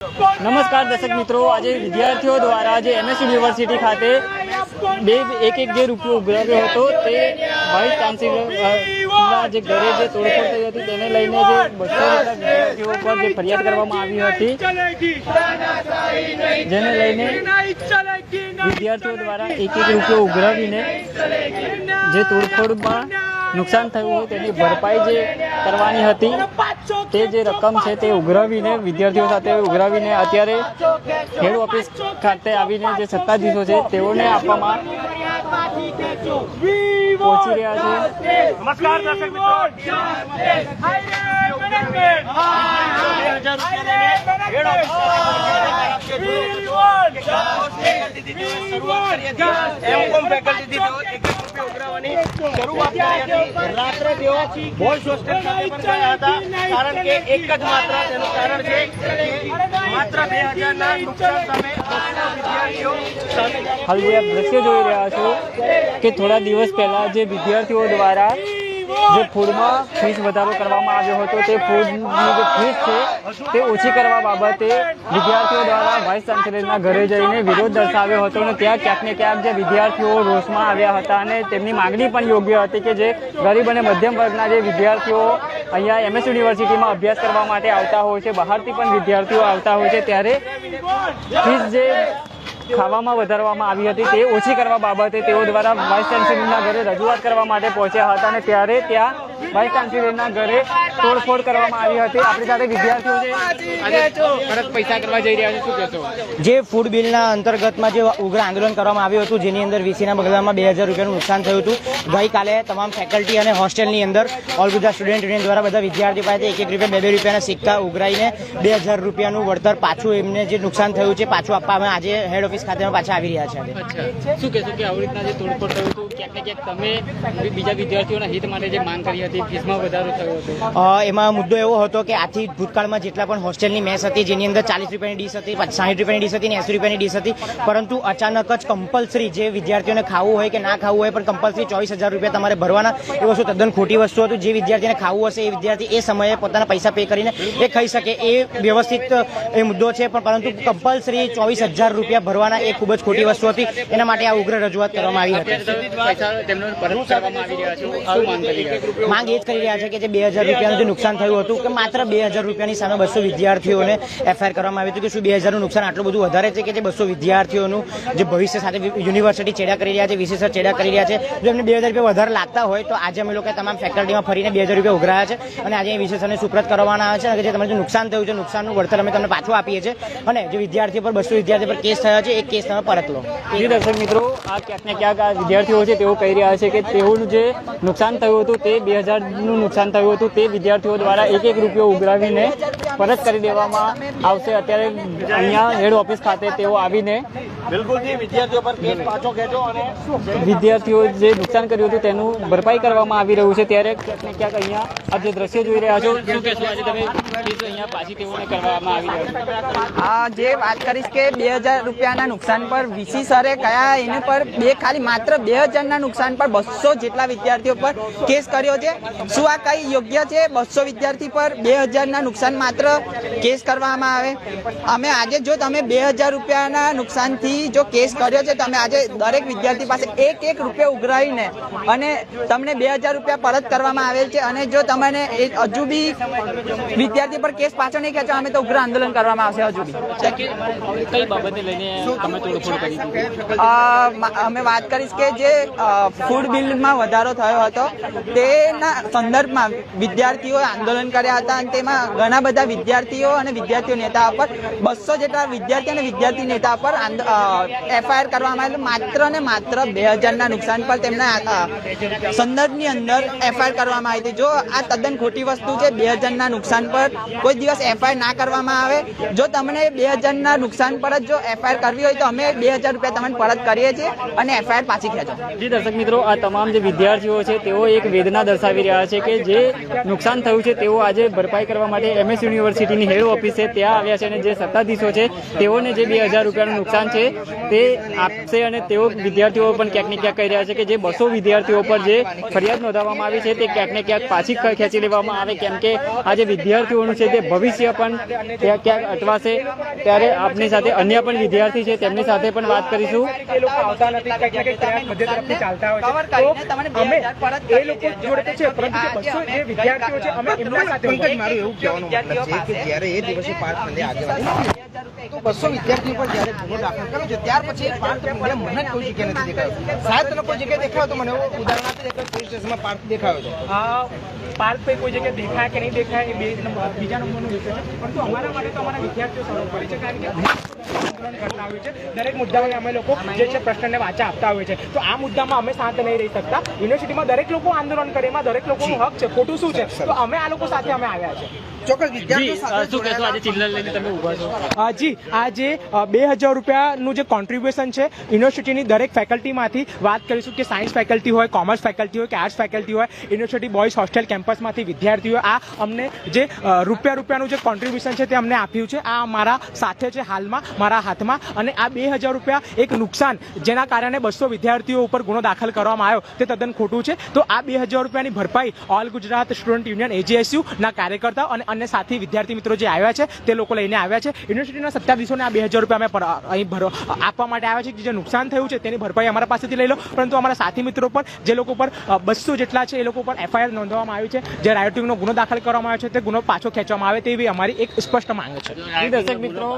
નમસ્કાર દર્શક મિત્રો, આજે વિદ્યાર્થીઓ દ્વારા જે એમએસ યુનિવર્સિટી ખાતે બે એક એક જે રૂપિયો ઉઘરાવ્યો હતો, તે વાઇસ ચાન્સેલરના જે ઘરે જે તોડફોડ થઈ હતી, તેને લઈને જે બસો વિદ્યાર્થીઓ પર જે ફરિયાદ કરવામાં આવી હતી, જેને લઈને વિદ્યાર્થીઓ દ્વારા એક એક રૂપિયો ઉઘરાવીને જે તોડફોડમાં નુકસાન થયું તેની ભરપાઈ જે કરવાની હતી તે જે રકમ છે તે ઉઘરાવીને વિદ્યાર્થીઓ સાથે ઉઘરાવીને અત્યારે હેડ ઓફિસ ખાતે આવીને જે સત્તાધીશો છે તેઓને આપવામાં પહોંચી રહ્યા છે. નમસ્કાર દર્શક મિત્રો. એક રૂપિયા શરૂઆત કરી હતી. રાત્રે તેઓ બોયઝ હોસ્ટેલ ખાતે પણ ગયા હતા કારણ કે એક જ માત્ર તેનું કારણ છે કે માત્ર બે હજારના નુકસાન સામે વિદ્યાર્થીઓ હાલ આપ દ્રશ્ય જોઈ રહ્યા છો કે થોડા દિવસ પહેલા જે વિદ્યાર્થીઓ દ્વારા જે ફૂડમાં ફીસ વધારો કરવામાં આવ્યો હતો, તે ફૂડની જે ફીસ છે, તે ઓછી કરવા બાબતે વિદ્યાર્થીઓ દ્વારા વાઇસ ચાન્સેલરના ઘરે જઈને વિરોધ દર્શાવ્યો હતો અને ત્યાં ક્યાંક ને ક્યાંક જે વિદ્યાર્થીઓ રોષમાં આવ્યા હતા અને તેમની માગણી પણ યોગ્ય હતી કે જે ગરીબ અને મધ્યમ વર્ગના જે વિદ્યાર્થીઓ અહીંયા એમએસ યુનિવર્સિટીમાં અભ્યાસ કરવા માટે આવતા હોય છે, બહારથી પણ વિદ્યાર્થીઓ આવતા હોય છે, ત્યારે ફીસ જે ખાવામાં વધારવામાં આવી હતી. તે ઓછી કરવા બાબતે તેઓ દ્વારા વાઇસ ચાન્સેલરના ઘરે રજૂઆત કરવા માટે પહોંચ્યા હતા અને ત્યારે ત્યાં વાઇસ ચાન્સેલરના ઘરે તોડફોડ કરવામાં આવી હતી. આપણી સાથે વિદ્યાર્થીઓ છે. પરત પૈસા કરવા જઈ રહ્યા છે. શું કહેશો? જે ફૂડ બિલના અંતર્ગતમાં જે ઉગ્ર આંદોલન કરવામાં આવ્યું હતું જેની અંદર વીસીના બગલામાં બે હજાર રૂપિયાનું નુકસાન થયું હતું. ગઈકાલે તમામ ફેકલ્ટી અને હોસ્ટેલની અંદર ઓલ ગુજરાત સ્ટુડન્ટ યુનિયન દ્વારા બધા વિદ્યાર્થીઓ પાસેથી એક એક રૂપિયા બે બે રૂપિયાના સિક્કા ઉઘરાઈને બે હજાર રૂપિયાનું વળતર પાછું એમને જે નુકસાન થયું છે પાછું આપવામાં આજે હેડ ઓફિસ ખાતે પાછા આવી રહ્યા છે. શું કહેશો કે આવી રીતના જે તોડફોડ થયું હતું ક્યાંક ને ક્યાંક તમે બીજા વિદ્યાર્થીઓના હિત માટે જે માંગ કરી હતી? ફીસમાં વધારો થયો હતો. એમાં મુદ્દો એવો હતો કે આથી ભૂતકાળમાં જેટલા પણ હોસ્ટેલની મેસ હતી જેની અંદર ચાલીસ રૂપિયાની ડીશ હતી સાઠ રૂપિયાની ડીશ હતી ને એસી રૂપિયાની ડીશ હતી પરંતુ અચાનક જ કમ્પલસરી જે વિદ્યાર્થીઓને ખાવું હોય કે ના ખાવું હોય પણ કમ્પલસરી ચોવીસ હજાર રૂપિયા તમારે ભરવાના એ વસ્તુ તદ્દન ખોટી વસ્તુ હતું. જે વિદ્યાર્થીને ખાવું હશે એ વિદ્યાર્થી એ સમયે પોતાના પૈસા પે કરીને એ ખાઈ શકે. એ વ્યવસ્થિત એ મુદ્દો છે પણ પરંતુ કમ્પલસરી ચોવીસ હજાર રૂપિયા ભરવાના એ ખૂબ જ ખોટી વસ્તુ હતી. એના માટે આ ઉગ્ર રજૂઆત કરવામાં આવી હતી. માંગ એ જ કરી રહ્યા છે કે જે બે હજાર રૂપિયાનું નુકસાન થયું હતું કે માત્ર બે હજાર રૂપિયાની સામે બસો વિદ્યાર્થીઓને એફઆઈઆર કરવામાં આવી હતું કે શું બે હજારનું નુકસાન આટલું બધું વધારે છે કે જે બસો વિદ્યાર્થીઓનું જે ભવિષ્ય સાથે યુનિવર્સિટી ચેડા કરી રહ્યા છે, વિશેષ ચેડા કરી રહ્યા છે? જો એમને બે હજાર રૂપિયા વધારે લાગતા હોય તો આજે અમે લોકો તમામ ફેકલ્ટીમાં ફરીને બે હજાર રૂપિયા ઉઘરાયા છે અને આજે વિશેષને સુપ્રત કરવાના આવે છે અને જે તમારે જે નુકસાન થયું છે, નુકસાનનું વળતર અમે તમને પાછું આપીએ છીએ અને જે વિદ્યાર્થીઓ પર, બસો વિદ્યાર્થીઓ પર કેસ થયા છે એ કેસ તમે પરત લો. દર્શક મિત્રો, આ ક્યાંક ને ક્યાંક વિદ્યાર્થીઓ છે તેઓ કહી રહ્યા છે કે તેઓનું જે નુકસાન થયું હતું તે બે હજારનું નુકસાન થયું હતું તે વિદ્યાર્થીઓ દ્વારા એક એક રૂપિયો ઉઘરાવીને પરત કરી દેવામાં આવશે. અત્યારે અહીંયા હેડ ઓફિસ ખાતે તેઓ આવીને વિદ્યાર્થીઓ પર કેસ પાછો ખેંચો અને વિદ્યાર્થીઓ જે નુકસાન કર્યું હતું તેનું ભરપાઈ કરવામાં આવી રહ્યું છે. ત્યારે ક્યાંક ક્યાંક અહીંયા આ જે દ્રશ્ય જોઈ રહ્યા છો શું કહેશો? આજે તમે અહીંયા પાછી તેઓને કરવામાં આવી રહ્યું છે. આ જે વાત કરીશ કે બે હજાર રૂપિયાના નુકસાન પર વીસી સરે કયા એના પર બે ખાલી માત્ર બે હજારના નુકસાન પર બસો જેટલા વિદ્યાર્થીઓ પર કેસ કર્યો છે. શું આ કઈ યોગ્ય છે? બસો વિદ્યાર્થી પર બે હજારના નુકસાન માત્ર કેસ કરવામાં આવે? અમે આજે જો તમે બે હજાર રૂપિયાના નુકસાનથી જો કેસ કર્યો છે તમે આજે દરેક વિદ્યાર્થી પાસે એક એક રૂપિયા ઉઘરાવીને અને તમને બે હજાર રૂપિયા પરત કરવામાં આવેલ છે અને જો તમને હજુ બી વિદ્યાર્થી પર કેસ પાછો નહીં ખેંચો અમે તો ઉગ્ર આંદોલન કરવામાં આવશે હજુ બી. કઈ બાબતે લઈને તમે તોડફોડ કરી અમે વાત કરીશ કે જે ફૂડ બિલમાં વધારો થયો હતો તેના સંદર્ભમાં વિદ્યાર્થીઓએ આંદોલન કર્યા હતા અને તેમાં ઘણા બધા વિદ્યાર્થીઓ અને વિદ્યાર્થીઓ નેતા પર, બસો જેટલા વિદ્યાર્થી અને વિદ્યાર્થી નેતા પર એફઆઈઆર કરવામાં આવેલું. માત્ર ને માત્ર બે હજારના નુકસાન પર તેમના સંદર્ભની અંદર એફઆઈઆર કરવામાં આવી હતી. જો આ તદ્દન ખોટી વસ્તુ છે, બે હજારના નુકસાન પર કોઈ દિવસ એફઆઈઆર ના કરવામાં આવે. જો તમને બે હજારના નુકસાન પર જ જો એફઆઈઆર કરવી હોય તો અમે બે હજાર રૂપિયા તમને પરત કરીએ છીએ અને એફઆઈઆર પાછી ખેંચો. જી દર્શક મિત્રો, આ તમામ જે વિદ્યાર્થીઓ છે, તેઓ એક વેદના દર્શાવી દર્શાવી રહ્યા છે કે જે નુકસાન થયું છે તેઓ આજે ભરપાઈ કરવા માટે એમએસ યુનિવર્સિટીની હેડ ઓફિસ છે ત્યાં આવ્યા છે અને જે સત્તાધીશો છે તેઓને જે બે હજાર રૂપિયાનું નુકસાન છે તે આપશે અને તેઓ વિદ્યાર્થીઓ પણ ક્યાંક ને ક્યાંક કહી રહ્યા છે કે જે બસો વિદ્યાર્થીઓ પર જે ફરિયાદ નોંધાવવામાં આવી છે તે ક્યાંક ને ક્યાંક પાછી ખેંચી લેવામાં આવે. કેમ કે આ જે વિદ્યાર્થીઓનું છે તે ભવિષ્ય પણ ત્યાં ક્યાંક અટવાશે. ત્યારે આપની સાથે અન્ય પણ વિદ્યાર્થી છે તેમની સાથે પણ વાત કરીશું. એ લોકો આવતા નથી ચાલતા હોય છે. અમે એ લોકો જોડે તો છે પરંતુ જે બસો એ વિદ્યાર્થીઓ છે અમે એમના સાથે પંકજ મારું એવું કહેવાનું મતલબ છે કે જ્યારે એ દિવસે પાર્થ પંડ્યા આગેવાની તો બસો વિદ્યાર્થીઓ પર જ્યારે ગુનો દાખલ કર્યો છે ત્યાર પછી પાર્થ મને જ કોઈ જગ્યાએ નથી દેખાયો. સાહેબ તને કોઈ જગ્યાએ દેખાયો તો મને ઉદાહરણ આપી દે કે પોલીસ સ્ટેશનમાં પાર્થ દેખાયો છે આ પર કોઈ જગ્યાએ દેખાય કે નહીં દેખાય એ બે નંબર બીજા નંબરનો વિષય છે. પરંતુ અમારા માટે તો અમારા વિદ્યાર્થીઓ સર્વ કરે છે કારણ કે આંદોલન કરતા હોય છે દરેક મુદ્દાઓને અમે લોકો જે છે પ્રશ્નને વાચા આપતા હોય છે તો આ મુદ્દામાં અમે શાંત નહીં રહી શકતા. યુનિવર્સિટીમાં દરેક લોકો આંદોલન કરે એમાં દરેક લોકોનું હક છે. ખોટું શું છે? તો અમે આ લોકો સાથે અમે આવ્યા છે જી આજે બે હજાર રૂપિયાનું જે કોન્ટ્રીબ્યુશન છે યુનિવર્સિટીની દરેક ફેકલ્ટીમાંથી વાત કરીશું કે સાયન્સ ફેકલ્ટી હોય કોમર્સ ફેકલ્ટી હોય કે આર્ટ્સ ફેકલ્ટી હોય યુનિવર્સિટી બોયઝ હોસ્ટેલ કેમ્પસમાંથી વિદ્યાર્થીઓ આ અમને જે રૂપિયા રૂપિયાનું જે કોન્ટ્રીબ્યુશન છે તે અમને આપ્યું છે આ મારા સાથે છે હાલમાં મારા હાથમાં અને આ બે હજાર રૂપિયા એક નુકસાન જેના કારણે બસો વિદ્યાર્થીઓ ઉપર ગુનો દાખલ કરવામાં આવ્યો તે તદ્દન ખોટું છે. તો આ બે હજાર રૂપિયાની ભરપાઈ ઓલ ગુજરાત સ્ટુડન્ટ યુનિયન એજીએસયુના કાર્યકર્તા કાર્યકર્તાઓ અને સાથી વિદ્યાર્થી મિત્રો જે આવ્યા છે, તે લોકો લઈને આવ્યા છે. યુનિવર્સિટીના સત્તાધીશોને આ બે હજાર રૂપિયા અમે અહીં ભરો, આપવા માટે આવ્યા છે કે જે નુકસાન થયું છે તેની ભરપાઈ અમારા પાસેથી લઈ લો. પરંતુ અમારા સાથી મિત્રો પર, જે લોકો પર બસો જેટલા છે એ લોકો પર એફઆઈઆર નોંધવામાં આવી છે. જે રાયોટિંગનો ગુનો દાખલ કરવામાં આવ્યો છે, તે ગુનો પાછો ખેંચવામાં આવે તેવી અમારી એક સ્પષ્ટ માંગ છે. દર્શક મિત્રો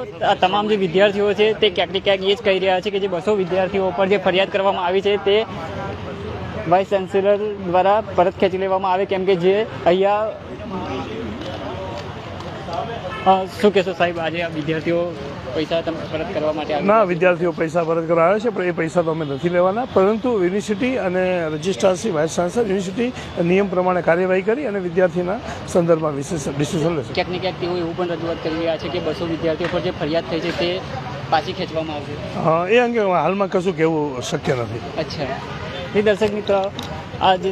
તમામ જે વિદ્યાર્થીઓ છે તે ક્યાંક ક્યાંક એ જ કહી રહ્યા છે કે જે બસો વિદ્યાર્થીઓ પર જે ફરિયાદ કરવામાં આવી છે તે વાઇસ ચાન્સેલર દ્વારા પરત ખેંચી લેવામાં આવે, કેમ કે જે અહીંયા શું કહેશો સાહેબ? આજે આ વિદ્યાર્થીઓ પૈસા તમે પરત કરવા માટે ના વિદ્યાર્થીઓ પૈસા પરત કરવા આવ્યા છે પણ એ પૈસા તો અમે નથી લેવાના. પરંતુ યુનિવર્સિટી અને રજિસ્ટ્રારશ્રી વાઇસ ચાન્સલર યુનિવર્સિટી નિયમ પ્રમાણે કાર્યવાહી કરી અને વિદ્યાર્થીના સંદર્ભમાં વિશેષ ડિસિઝન લેશે. ક્યાંક ને ક્યાંક તેઓ એવું પણ રજૂઆત કરી રહ્યા છે કે બસો વિદ્યાર્થીઓ પર જે ફરિયાદ થઈ છે તે પાછી ખેંચવામાં આવશે. હા એ અંગે હાલમાં કશું કહેવું શક્ય નથી. અચ્છા. એ દર્શક મિત્રો, આ જે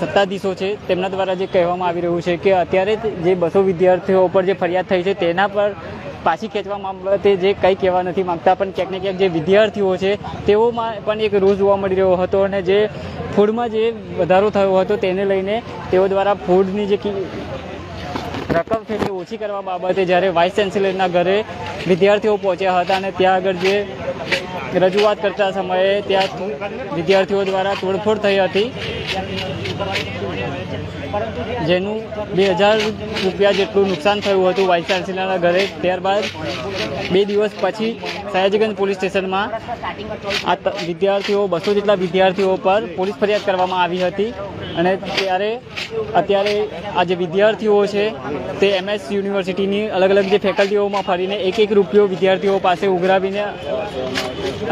સત્તાધીશો છે, તેમના દ્વારા જે કહેવામાં આવી રહ્યું છે કે અત્યારે જે બસો વિદ્યાર્થીઓ પર જે ફરિયાદ થઈ છે, તેના પર પાછી ખેંચવા બાબતે જે કંઈ કહેવા નથી માગતા, પણ ક્યાંક ને ક્યાંક જે વિદ્યાર્થીઓ છે, તેઓમાં પણ એક રોજ જોવા મળી રહ્યો હતો અને જે ફૂડમાં જે વધારો થયો હતો તેને લઈને તેઓ દ્વારા ફૂડની જે રકમ છે તે ઓછી કરવા બાબતે જ્યારે વાઇસ ચાન્સેલરના ઘરે વિદ્યાર્થીઓ પહોંચ્યા હતા અને ત્યાં આગળ જે રજૂઆત કરતા સમયે ત્યાં વિદ્યાર્થીઓ દ્વારા તોડફોડ થઈ હતી, જેનું બે હજાર રૂપિયા જેટલું નુકસાન થયું હતું વાઇસ ચાન્સેલરના ઘરે. ત્યારબાદ બે દિવસ પછી સયાજીગંજ પોલીસ સ્ટેશનમાં આ વિદ્યાર્થીઓ, બસો જેટલા વિદ્યાર્થીઓ પર પોલીસ ફરિયાદ કરવામાં આવી હતી. અને ત્યારે અત્યારે આ જે વિદ્યાર્થીઓ છે, તે એમએસ યુનિવર્સિટીની અલગ અલગ જે ફેકલ્ટીઓમાં ફરીને એક એક રૂપિયો વિદ્યાર્થીઓ પાસે ઉઘરાવીને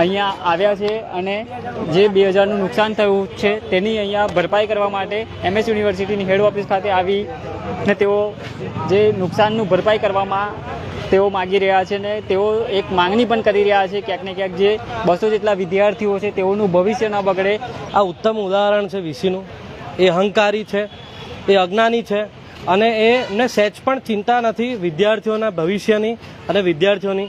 અહીંયા આવ્યા છે અને જે બે હજારનું નુકસાન થયું છે, તેની અહીંયા ભરપાઈ કરવા માટે એમએસ યુનિવર્સિટીની હેડ ઓફિસ ખાતે આવી ને તેઓ જે નુકસાનનું ભરપાઈ કરવામાં તેઓ માગી રહ્યા છે ને તેઓ એક માંગણી પણ કરી રહ્યા છે ક્યાંક ને ક્યાંક જે બસો જેટલા વિદ્યાર્થીઓ છે, તેઓનું ભવિષ્ય ન બગડે. આ ઉત્તમ ઉદાહરણ છે વીસીનું. એ અહંકારી છે, એ અજ્ઞાની છે અને એને સહેજ પણ ચિંતા નથી વિદ્યાર્થીઓના ભવિષ્યની અને વિદ્યાર્થીઓની.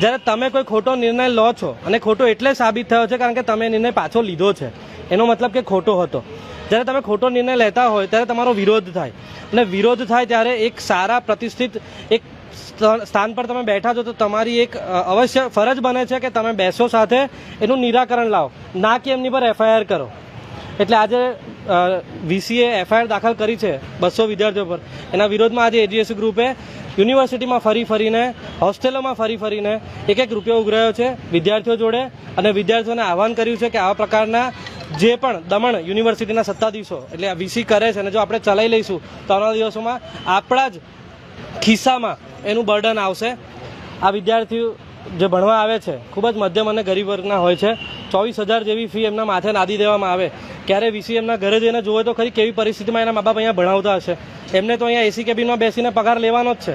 જ્યારે તમે કોઈ ખોટો નિર્ણય લો છો અને ખોટો એટલે સાબિત થયો છે કારણ કે તમે નિર્ણય પાછો લીધો છે, એનો મતલબ કે ખોટો હતો. જ્યારે તમે ખોટો નિર્ણય લેતા હોય ત્યારે તમારો વિરોધ થાય. અને વિરોધ થાય ત્યારે એક સારા પ્રતિષ્ઠિત એક સ્થ- સ્થાન પર તમે બેઠા છો તો તમારી એક અવશ્ય ફરજ બને છે કે તમે બેસો સાથે એનું નિરાકરણ લાવો. ના કે એમની પર એફઆઈઆર કરો. એટલે આજે વીસીએ એફઆઈઆર દાખલ કરી છે બસો વિદ્યાર્થીઓ પર. એના વિરોધમાં આજે એજીએસસી ગ્રુપે યુનિવર્સિટીમાં ફરી ફરીને, હોસ્ટેલોમાં ફરી ફરીને એક એક રૂપિયો ઉઘરાયો છે વિદ્યાર્થીઓ જોડે અને વિદ્યાર્થીઓને આહવાન કર્યું છે કે આવા પ્રકારના જે પણ દમણ યુનિવર્સિટીના સત્તાધીશો, એટલે વીસી કરે છે અને જો આપણે ચલાવી લઈશું, તો આવનારા દિવસોમાં આપણા જ ખિસ્સામાં એનું બર્ડન આવશે. આ વિદ્યાર્થીઓ જે ભણવા આવે છે, ખૂબ જ મધ્યમ અને ગરીબ વર્ગના હોય છે. ચોવીસ હજાર જેવી ફી એમના માથે નાદી દેવામાં આવે. ક્યારે વીસી એમના ઘરે જઈને જોવે તો ખરી કેવી પરિસ્થિતિમાં એના મા બાપ અહીંયા ભણાવતા હશે. એમને તો અહીંયા એસી કેબિનમાં બેસીને પગાર લેવાનો જ છે.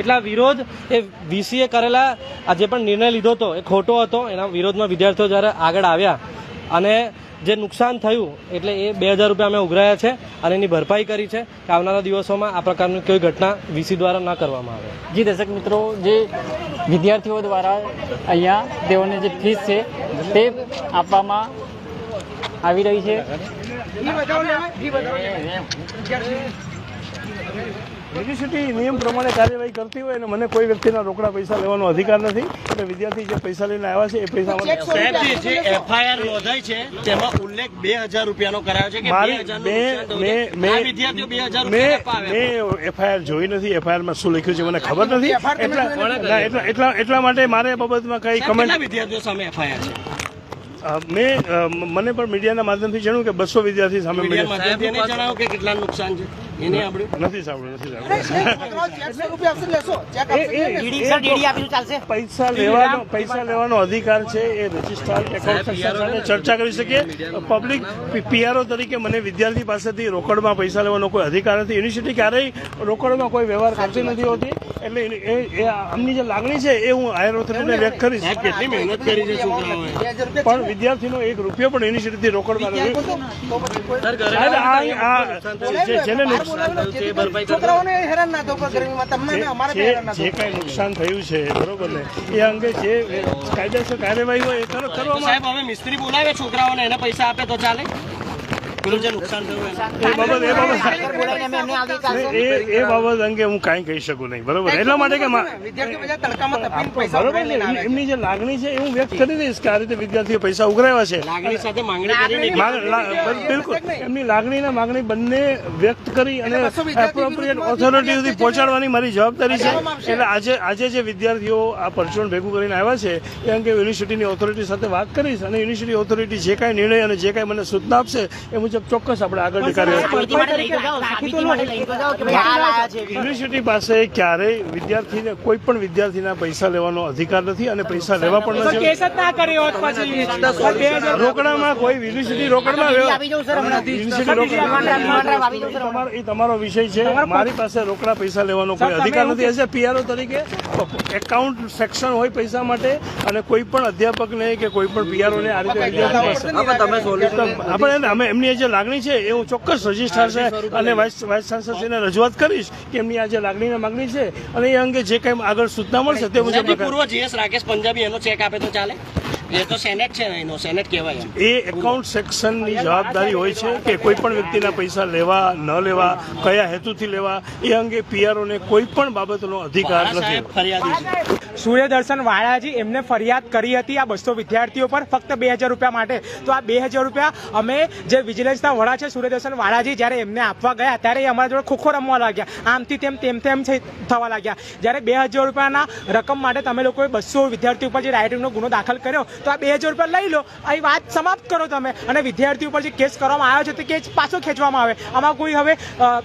એટલા વિરોધ એ વીસીએ કરેલા, આ જે પણ નિર્ણય લીધો હતો, એ ખોટો હતો. એના વિરોધમાં વિદ્યાર્થીઓ જ્યારે આગળ આવ્યા અને જે નુકસાન થયું એટલે એ બે હજાર રૂપિયા અમે ઉઘરાયા છે અને એની ભરપાઈ કરી છે કે આવનારા દિવસોમાં આ પ્રકારની કોઈ ઘટના વીસી દ્વારા ન કરવામાં આવે. જી દર્શક મિત્રો, જે વિદ્યાર્થીઓ દ્વારા અહીંયા તેઓને જે ફીસ છે તે આપવામાં આવી રહી છે. યુનિવર્સિટી નિયમ પ્રમાણે કાર્યવાહી કરતી હોય અને મને કોઈ વ્યક્તિના રોકડા પૈસા લેવાનો અધિકાર નથી. એટલે વિદ્યાર્થી જે પૈસા લઈને આવ્યા છે એ પૈસા મને જે એફઆઈઆર નોંધાઈ છે તેમાં ઉલ્લેખ બે હજાર રૂપિયાનો કરાયો છે મેં એફઆઈઆર જોઈ નથી એફઆઈઆરમાં શું લખ્યું છે મને ખબર નથી. એટલા એટલા એટલા એટલા માટે મારે બાબતમાં કઈ કમેન્ટ વિદ્યાર્થીઓ સામે એફઆઈઆર છે? મેં મને પણ મીડિયાના માધ્યમથી જણાવ્યું કે બસો વિદ્યાર્થી સામે જણાવો કે કેટલા નુકસાન છે? એને આપણે નથી સાંભળ્યું પૈસા લેવાનો પૈસા લેવાનો અધિકાર છે એ રજિસ્ટ્રાર એકાઉન્ટ સાથે ચર્ચા કરી શકીએ પબ્લિક પીઆરઓ તરીકે મને વિદ્યાર્થી પાસેથી રોકડમાં પૈસા લેવાનો કોઈ અધિકાર નથી યુનિવર્સિટી ક્યારેય રોકડમાં કોઈ વ્યવહાર કરતી નથી હોતી એટલે એ- આમની જે લાગણી છે એ હું હાયર ઓથોરિટીને વ્યક્ત કરીશ. કેટલી મહેનત કરી છે છોકરાઓએ પણ વિદ્યાર્થીનો એક રૂપિયો પણ યુનિવર્સિટીથી રોકડમાં નથી. સાહેબ, આ- આ જે- જેને નુકસાન છોકરાઓને હેરાન ના થવું પડે ગરમીમાં તમને અમારે હેરાન ના જે થવું નુકસાન થયું છે બરોબર ને? એ અંગે જે કાયદેસર કાર્યવાહી હોય એ કર- તો કરવામાં સાહેબ હવે મિસ્ત્રી બોલાવે છોકરાઓને એને પૈસા આપે તો ચાલે? એ બાબત અંગે હું કાંઈ કહી શકું નહીં. બરોબર? એટલા માટે કે. એમની જે લાગણી છે એ હું વ્યક્ત કરી દઈશ કે આ રીતે વિદ્યાર્થીઓ પૈસા ઉઘરાવ્યા છે. લાગણી સાથે માંગણી કરીને માંગ- લા- બિલકુલ. એમની લાગણી અને માગણી બંને વ્યક્ત કરી અને એપ્રોપ્રિએટ ઓથોરિટી સુધી પહોંચાડવાની મારી જવાબદારી છે. એટલે આજે આજે જે વિદ્યાર્થીઓ આ પરચુરણ ભેગું કરીને આવ્યા છે એ અંગે યુનિવર્સિટીની ઓથોરિટી સાથે વાત કરીશ અને યુનિવર્સિટી ઓથોરિટી જે કાંઈ નિર્ણય અને જે કાંઈ મને સૂચના આપશે એ મુજબ ચોક્કસ આપણે આગળની કાર્યવાહી સાબિતી માટે લઈ તો જાઓ સાબિતી માટે લઈ તો જાઓ કે ભાઈ આ લાયા છે યુનિવર્સિટી પાસે ક્યારેય વિદ્યાર્થીને કોઈ પણ વિદ્યાર્થીના પૈસા લેવાનો અધિકાર નથી અને પૈસા લેવા પણ નથી. રોકડામાં કોઈ યુનિવર્સિટી રોકડમાં યુનિવર્સિટી રોકડા રિમાન્ડ રાખ આપી દઉં સર તમારો એ તમારો વિષય છે. મારી પાસે રોકડા પૈસા લેવાનો કોઈ અધિકાર નથી. એઝ એ પીઆરઓ તરીકે એકાઉન્ટ સેક્શન હોય પૈસા માટે અને કોઈ પણ અધ્યાપકને કે કોઈ પણ પીઆરઓને આ રીતે આપણે અમે એમની જે લાગણી છે એ હું ચોક્કસ રજિસ્ટર છે અને વાઇસ વાઇસ ચાન્સલરશ્રીને રજૂઆત કરીશ કે એમની આ જે લાગણીને માગણી છે અને એ અંગે જે કંઈ આગળ સૂચના મળશે તે મુજબ પૂર્વ જીએસ રાકેશ પંજાબી એનો ચેક આપે તો ચાલે? એ તો સેનેટ છે એનો સેનેટ કહેવાય એ એકાઉન્ટ સેક્શનની જવાબદારી હોય છે કે કોઈ પણ વ્યક્તિના પૈસા લેવા ન લેવા કયા હેતુથી લેવા એ અંગે પીઆરઓને કોઈ પણ બાબતનો અધિકાર નથી. સૂર્યદર્શન વાળાજી એમને ફરિયાદ કરી હતી આ બસો વિદ્યાર્થીઓ પર ફક્ત બે હજાર રૂપિયા માટે. તો આ બે હજાર રૂપિયા અમે જે વિજિલન્સના વડા છે સૂર્યદર્શન વાળાજી જ્યારે એમને આપવા ગયા ત્યારે એ અમારા જોડે ખોખો રમવા લાગ્યા. આમથી તેમ તેમ તેમ થવા લાગ્યા. જ્યારે બે હજાર રૂપિયાના રકમ માટે તમે લોકોએ બસો વિદ્યાર્થીઓ ઉપર જે રાઇટિંગનો ગુનો દાખલ કર્યો તો આ બે હજાર રૂપિયા લઈ લો. અહીં વાત સમાપ્ત કરો તમે. અને વિદ્યાર્થીઓ ઉપર જે કેસ કરવામાં આવ્યો છે, તે કેસ પાછો ખેંચવામાં આવે. આમાં કોઈ હવે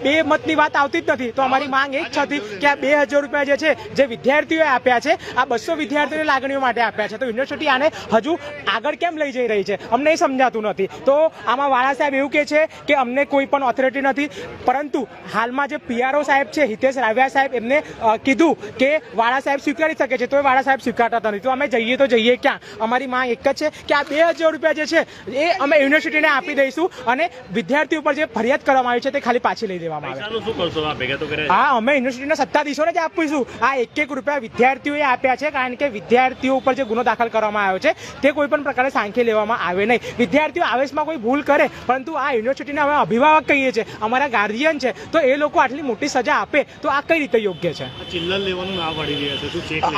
બે મતની વાત આવતી જ નથી. તો અમારી માંગ એ જ હતી કે આ બે હજાર રૂપિયા જે છે, જે વિદ્યાર્થીઓએ આપ્યા છે, આ બસો વિદ્યાર્થીઓની લાગણીઓ માટે આપ્યા છે. તો યુનિવર્સિટી આને હજુ આગળ કેમ લઈ જઈ રહી છે? અમને એ સમજાતું નથી. તો આમાં વાળા સાહેબ એવું કે છે કે અમને કોઈ પણ ઓથોરિટી નથી. પરંતુ હાલમાં જે પીઆરઓ સાહેબ છે, હિતેશ રાવ્યા સાહેબ, એમને કીધું કે વાળા સાહેબ સ્વીકારી શકે છે. તો એ વાળા સાહેબ સ્વીકારતા નથી. તો અમે જઈએ તો જઈએ ક્યાં? અમારી માંગ એક જ છે કે આ બે હજાર રૂપિયા જે છે એ અમે યુનિવર્સિટીને આપી દઈશું અને વિદ્યાર્થી ઉપર જે ફરિયાદ કરવામાં આવી છે તે ખાલી પાછી લઈ દેવામાં આવે. હા અમે યુનિવર્સિટીના સત્તાધીશોને જ આપીશું. આ એક એક રૂપિયા વિદ્યાર્થીઓએ આપ્યા છે કારણ કે વિદ્યાર્થીઓ ઉપર જે ગુનો દાખલ કરવામાં આવ્યો છે તે કોઈ પણ પ્રકારે સાંખી લેવામાં આવે નહીં. વિદ્યાર્થીઓ આવેશમાં કોઈ ભૂલ કરે પરંતુ આ યુનિવર્સિટીના અમે અભિભાવક કહીએ છીએ અમારા ગાર્ડિયન છે તો એ લોકો આટલી મોટી સજા આપે તો આ કઈ રીતે યોગ્ય છે?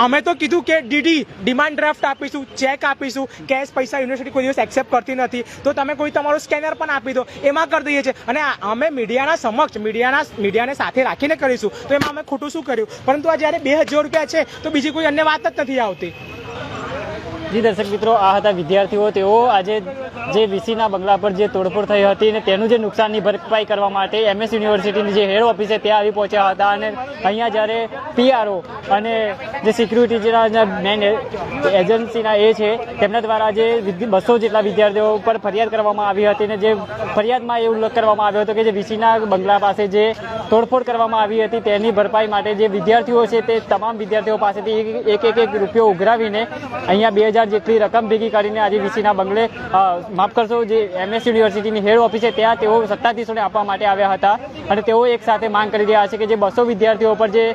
અમે તો કીધું કે ડીડી ડિમાન્ડ ડ્રાફ્ટ આપીશું ચેક આપીશું. કેશ પૈસા યુનિવર્સિટી કોઈ દિવસ એક્સેપ્ટ કરતી નથી. તો તમે કોઈ તમારો સ્કેનર પણ આપી દો. એમાં કરી દઈએ છીએ. અને અમે મીડિયાના સમક્ષ, મીડિયાના મીડિયાને સાથે રાખીને કરીશું. તો એમાં અમે ખોટું શું કર્યું? પરંતુ આ જ્યારે બે હજાર રૂપિયા છે, તો બીજી કોઈ અન્ય વાત જ નથી આવતી. જી દર્શક મિત્રો, આ હતા વિદ્યાર્થીઓ. તેઓ આજે જે વીસીના બંગલા પર જે તોડફોડ થઈ હતી અને તેનું જે નુકસાનની ભરપાઈ કરવા માટે એમએસ યુનિવર્સિટીની જે હેડ ઓફિસ છે ત્યાં આવી પહોંચ્યા હતા અને અહીંયા જ્યારે પીઆરઓ અને જે સિક્યુરિટીના મેન એજન્સીના એ છે, તેમના દ્વારા જે બસો જેટલા વિદ્યાર્થીઓ ઉપર ફરિયાદ કરવામાં આવી હતી અને જે ફરિયાદમાં એ ઉલ્લેખ કરવામાં આવ્યો હતો કે જે વીસીના બંગલા પાસે જે તોડફોડ કરવામાં આવી હતી તેની ભરપાઈ માટે જે વિદ્યાર્થીઓ છે તે તમામ વિદ્યાર્થીઓ પાસેથી એક એક એક રૂપિયો ઉઘરાવીને અહીંયા બે હજાર જેટલી રકમ ભેગી કરીને આજે વીસીના બંગલે માફ કરશો, જે એમએસ યુનિવર્સિટીની હેડ ઓફિસ છે ત્યાં તેઓ સત્તાધીશોને આપવા માટે આવ્યા હતા અને તેઓ એક સાથે માંગ કરી રહ્યા છે કે જે બસો વિદ્યાર્થીઓ પર જે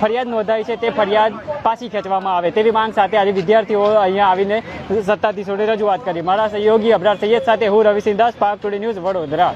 ફરિયાદ નોંધાઈ છે તે ફરિયાદ પાછી ખેંચવામાં આવે તેવી માંગ સાથે આજે વિદ્યાર્થીઓ અહીંયા આવીને સત્તાધીશોને રજૂઆત કરી. મારા સહયોગી અબરાર સૈયદ સાથે હું રવિસિંહ દાસ પાક ટુડે ન્યૂઝ વડોદરા.